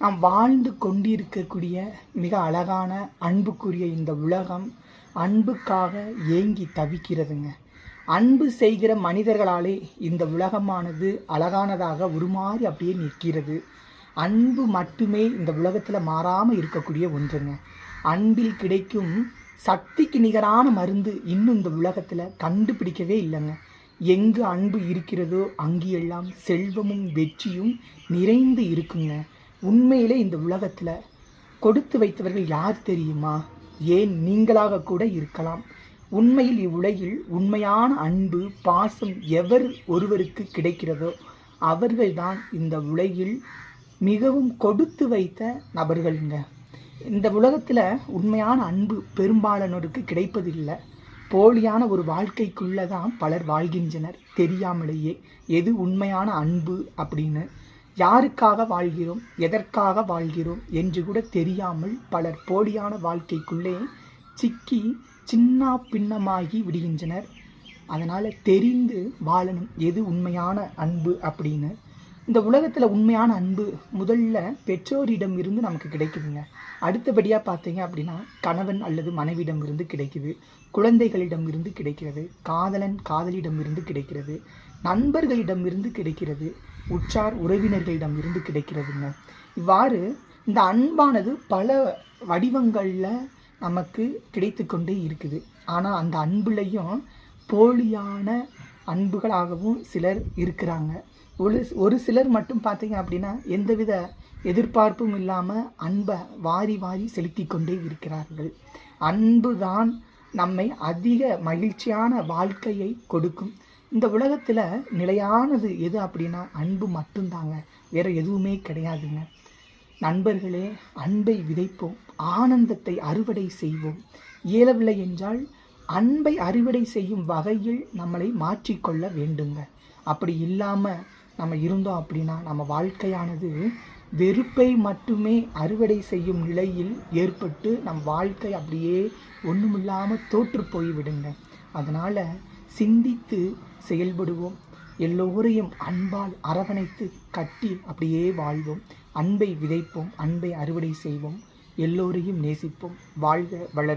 நாம் வாழ்ந்து கொண்டிருக்கக்கூடிய மிக அழகான அன்புக்குரிய இந்த உலகம் அன்புக்காக ஏங்கி தவிக்கிறதுங்க. அன்பு செய்கிற மனிதர்களாலே இந்த உலகமானது அழகானதாக உருமாறி அப்படியே நிற்கிறது. அன்பு மட்டுமே இந்த உலகத்தில் மாறாமல் இருக்கக்கூடிய ஒன்றுங்க. அன்பில் கிடைக்கும் சக்திக்கு நிகரான மருந்து இன்னும் இந்த உலகத்தில் கண்டுபிடிக்கவே இல்லைங்க. எங்கு அன்பு இருக்கிறதோ அங்கேயெல்லாம் செல்வமும் வெற்றியும் நிறைந்து இருக்குங்க. உண்மையிலே இந்த உலகத்தில் கொடுத்து வைத்தவர்கள் யார் தெரியுமா? ஏன் நீங்களாக கூட இருக்கலாம். உண்மையில் இவ்வுலகில் உண்மையான அன்பு பாசம் எவர் ஒருவருக்கு கிடைக்கிறதோ அவர்கள்தான் இந்த உலகில் மிகவும் கொடுத்து வைத்த நபர்களுங்க. இந்த உலகத்தில் உண்மையான அன்பு பெரும்பாலானோருக்கு கிடைப்பதில்லை. போலியான ஒரு வாழ்க்கைக்குள்ளே தான் பலர் வாழ்கின்றனர். தெரியாமலேயே எது உண்மையான அன்பு அப்படின்னு யாருக்காக வாழ்கிறோம்? எதற்காக வாழ்கிறோம்? என்று கூட தெரியாமல் பலர் போலியான வாழ்க்கைக்குள்ளே சிக்கி சின்ன பின்னமாகி விடுகின்றனர். அதனால் தெரிந்து வாழணும். எது உண்மையான அன்பு அப்படின்னு இந்த உலகத்தில் உண்மையான அன்பு முதல்ல பெற்றோரிடம் இருந்து நமக்கு கிடைக்குதுங்க. அடுத்தபடியாக பார்த்தீங்க அப்படின்னா கணவன் அல்லது மனைவிடம் இருந்து கிடைக்குது. குழந்தைகளிடம் இருந்து கிடைக்கிறது. காதலன் காதலிடம் இருந்து கிடைக்கிறது. நண்பர்களிடம் இருந்து கிடைக்கிறது. உற்றார் உறவினர்களிடம் இருந்து கிடைக்கிறதுங்க. இவ்வாறு இந்த அன்பானது பல வடிவங்களில் நமக்கு கிடைத்து கொண்டே இருக்குது. ஆனால் அந்த அன்புலையும் போலியான அன்புகளாகவும் சிலர் இருக்கிறாங்க. ஒரு ஒரு சிலர் மட்டும் பார்த்தீங்க அப்படின்னா எந்தவித எதிர்பார்ப்பும் இல்லாமல் அன்பை வாரி வாரி செலுத்தி கொண்டே இருக்கிறார்கள். அன்பு தான் நம்மை அதிக மகிழ்ச்சியான வாழ்க்கையை கொடுக்கும். இந்த உலகத்தில் நிலையானது எது அப்படின்னா அன்பு மட்டும்தாங்க. வேற எதுவுமே கிடையாதுங்க. நண்பர்களே அன்பை விதைப்போம் ஆனந்தத்தை அறுவடை செய்வோம். இயலவில்லை என்றால் அன்பை அறுவடை செய்யும் வகையில் நம்மளை மாற்றிக்கொள்ள வேண்டுங்க. அப்படி இல்லாமல் நம்ம இருந்தோம் அப்படின்னா நம்ம வாழ்க்கையானது வெறுப்பை மட்டுமே அறுவடை செய்யும் நிலையில் ஏற்பட்டு நம் வாழ்க்கை அப்படியே ஒன்றுமில்லாமல் தோற்று போய்விடுங்க. அதனால் சிந்தித்து செயல்படுவோம். எல்லோரையும் அன்பால் அரவணைத்து கட்டி அப்படியே வாழ்வோம். அன்பை விதைப்போம் அன்பை அறுவடை செய்வோம். எல்லோரையும் நேசிப்போம். வாழ்க வளர்